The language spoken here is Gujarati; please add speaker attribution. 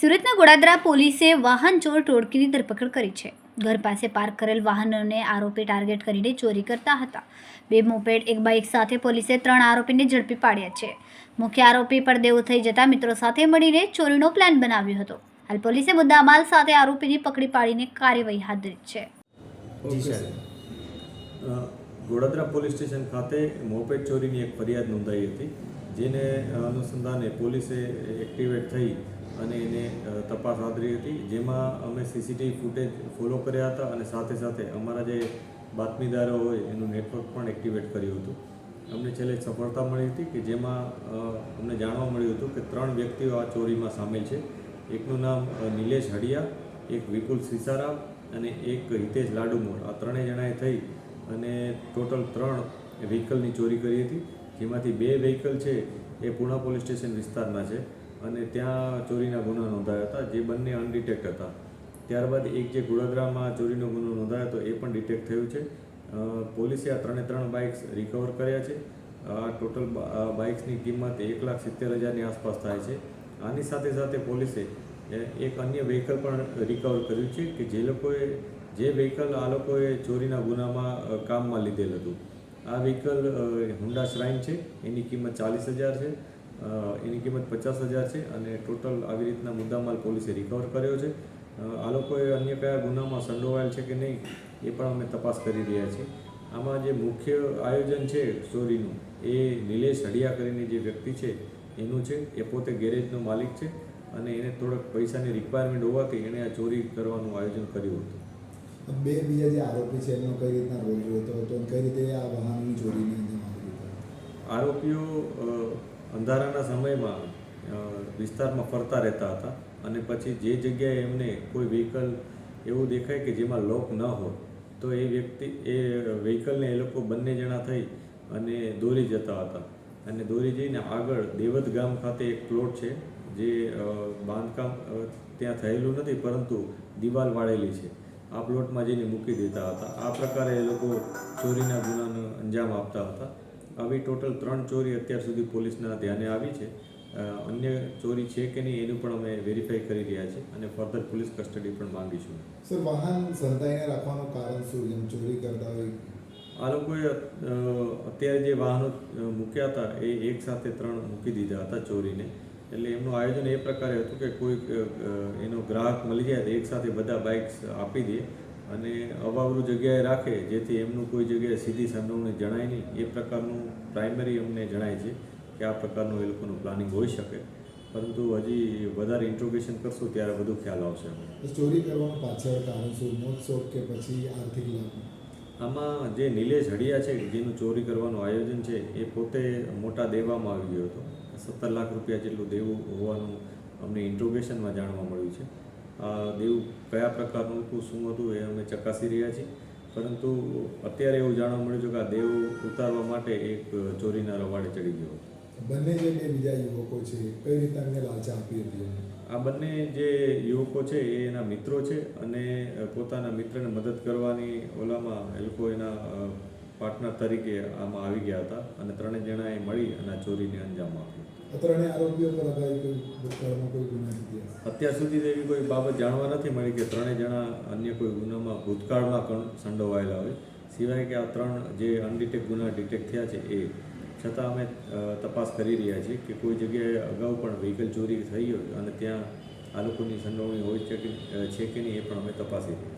Speaker 1: સુરતના ગોડાદરા પોલીસે વાહન ચોર ટોળકીની ધરપકડ કરી છે. ઘર પાસે પાર્ક કરેલ વાહનોને આરોપી ટાર્ગેટ કરીને ચોરી કરતા હતા. બે મોપેડ એક બાઇક સાથે પોલીસે ત્રણ આરોપીને ઝડપી પાડ્યા છે. મુખ્ય આરોપી પરદેવો થઈ જતા મિત્રો સાથે મળીને ચોરીનો પ્લાન બનાવ્યો હતો. હાલ પોલીસે મુદ્દામાલ સાથે આરોપીને પકડી પાડીને કાર્યવાહી હાથ ધરી છે.
Speaker 2: વડોદરા પોલીસ સ્ટેશન ખાતે મોપેટ ચોરીની એક ફરિયાદ નોંધાઈ હતી, જેને અનુસંધાને પોલીસે એક્ટિવેટ થઈ અને એને તપાસ આદરી હતી, જેમાં અમે સીસીટીવી ફૂટેજ ફોલો કર્યા હતા અને સાથે સાથે અમારા જે બાતમીદારો હોય એનું નેટવર્ક પણ એક્ટિવેટ કર્યું હતું. અમને છેલ્લે સફળતા મળી હતી કે જેમાં અમને જાણવા મળ્યું હતું કે ત્રણ વ્યક્તિઓ આ ચોરીમાં સામેલ છે. એકનું નામ નિલેશ હડિયા, એક વિપુલ સિસારામ અને એક હિતેશ લાડુમોર. આ ત્રણેય જણાએ થઈ અને ટોટલ ત્રણ વ્હીકલની ચોરી કરી હતી. જેમાંથી બે વ્હીકલ છે એ પૂના પોલીસ સ્ટેશન વિસ્તારના છે અને ત્યાં ચોરીના ગુના નોંધાયા હતા, જે બંને અનડિટેક્ટ હતા. ત્યારબાદ એક જે ગુડોદરામાં ચોરીનો ગુનો નોંધાયો હતો, એ પણ ડિટેક્ટ થયું છે. પોલીસે આ ત્રણે ત્રણ બાઇક્સ રિકવર કર્યા છે. આ ટોટલ બાઇક્સની કિંમત એક લાખ સિત્તેર હજારની આસપાસ થાય છે. આની સાથે સાથે પોલીસે એક અન્ય વ્હીકલ પણ રિકવર કર્યું છે કે જે લોકોએ, જે વ્હીકલ આ લોકોએ ચોરીના ગુનામાં કામમાં લીધેલ હતું. આ વ્હીકલ હુંડા શ્રાઇન છે. એની કિંમત ચાલીસ હજાર છે. એની કિંમત પચાસ હજાર છે અને ટોટલ આવી રીતના મુદ્દામાલ પોલીસે રિકવર કર્યો છે. આ લોકોએ અન્ય કયા ગુનામાં સંડોવાયેલ છે કે નહીં, એ પણ અમે તપાસ કરી રહ્યા છીએ. આમાં જે મુખ્ય આયોજન છે ચોરીનું, એ નિલેશ હડિયા કરીને જે વ્યક્તિ છે, એનું છે, એ પોતે ગેરેજનો માલિક છે. અને એને થોડાક પૈસાની રિક્વાયરમેન્ટ હોવાથી એણે આ ચોરી કરવાનું આયોજન કર્યું હતું.
Speaker 3: બે બીજા જે આરોપી છે એમનો કઈ રીતના રોલ જોતો હતો? અને કઈ રીતે આ વાહનની ચોરીને
Speaker 2: આરોપીઓ અંધારાના સમયમાં વિસ્તારમાં ફરતા રહેતા હતા અને પછી જે જગ્યાએ એમને કોઈ વ્હીકલ એવું દેખાય કે જેમાં લોક ન હોય તો એ વ્યક્તિ એ વ્હીકલને એ લોકો બંને જણા થઈ અને દોરી જતા હતા. અને દોરી જઈને આગળ દેવત ગામ ખાતે એક પ્લોટ છે જે બાંધકામ ત્યાં થયેલું નથી પરંતુ દિવાલ વાળેલી છે. આ પ્લોટમાં જઈને મૂકી દેતા હતા આ પ્રકારે એ લોકો ચોરીના ગુનાનો અંજામ આપતા હતા. આવી ટોટલ ત્રણ ચોરી અત્યાર સુધી પોલીસના ધ્યાને આવી છે. અન્ય ચોરી છે કે નહીં એનું પણ અમે વેરીફાઈ કરી રહ્યા છીએ અને ફર્ધર પોલીસ કસ્ટડી પણ માંગીશું.
Speaker 3: સર વાહન સંતાઈને રાખવાનું કારણ શું? જેમ ચોરી કરતા હોય.
Speaker 2: આ લોકોએ અત્યારે જે વાહનો મૂક્યા હતા એ એક સાથે ત્રણ મૂકી દીધા હતા ચોરીને. એટલે એમનું આયોજન એ પ્રકારે હતું કે કોઈક એનો ગ્રાહક મળી જાય તો એક સાથે બધા બાઇક્સ આપી દે અને અવાવરું જગ્યાએ રાખે જેથી એમનું કોઈ જગ્યાએ સીધી સંડોવણી જણાય નહીં. એ પ્રકારનું પ્રાઇમરી અમને જણાય છે કે આ પ્રકારનું એ લોકોનું પ્લાનિંગ હોઈ શકે. પરંતુ હજી વધારે ઇન્ટ્રોગેશન કરશું ત્યારે વધુ ખ્યાલ આવશે અમને.
Speaker 3: ચોરી કરવાનું પાછળ કારણ શું? કે પછી આર્થિક લાભ?
Speaker 2: આમાં જે નિલેશ હડિયા છે જેનું ચોરી કરવાનું આયોજન છે એ પોતે મોટા દેવામાં આવી ગયો હતો. સત્તર લાખ રૂપિયા જેટલું દેવું હોવાનું અમને ઇન્ટ્રોગેશનમાં જાણવા મળ્યું છે. આ દેવું કયા પ્રકારનું હતું શું હતું એ અમે ચકાસી રહ્યા છીએ. પરંતુ અત્યારે એવું જાણવા મળ્યું છે કે આ દેવું ઉતારવા માટે એક ચોરીના રવાડે ચડી ગયો
Speaker 3: બંને જે બે બીજા યુવકો છે કઈ રીતના અમને લાલચા આપી હતી
Speaker 2: આ બંને જે યુવકો છે એ એના મિત્રો છે અને પોતાના મિત્રને મદદ કરવાની ઓલામાં એ લોકો એના પાર્ટનર તરીકે આમાં આવી ગયા હતા અને ત્રણેય જણાએ મળી અને આ ચોરીને અંજામ આપ્યો. અત્યાર સુધી એવી કોઈ બાબત જાણવા નથી મળી કે ત્રણેય જણા અન્ય કોઈ ગુનામાં ભૂતકાળમાં પણ સંડોવાયેલા હોય. સિવાય કે આ ત્રણ જે અનડિટેક ગુના ડિટેક્ટ થયા છે એ. છતાં અમે તપાસ કરી રહ્યા છીએ કે કોઈ જગ્યાએ અગાઉ પણ વ્હીકલ ચોરી થઈ હોય અને ત્યાં આ લોકોની સંડોવણી હોય છે કે છે કે નહીં એ પણ અમે તપાસી રહ્યા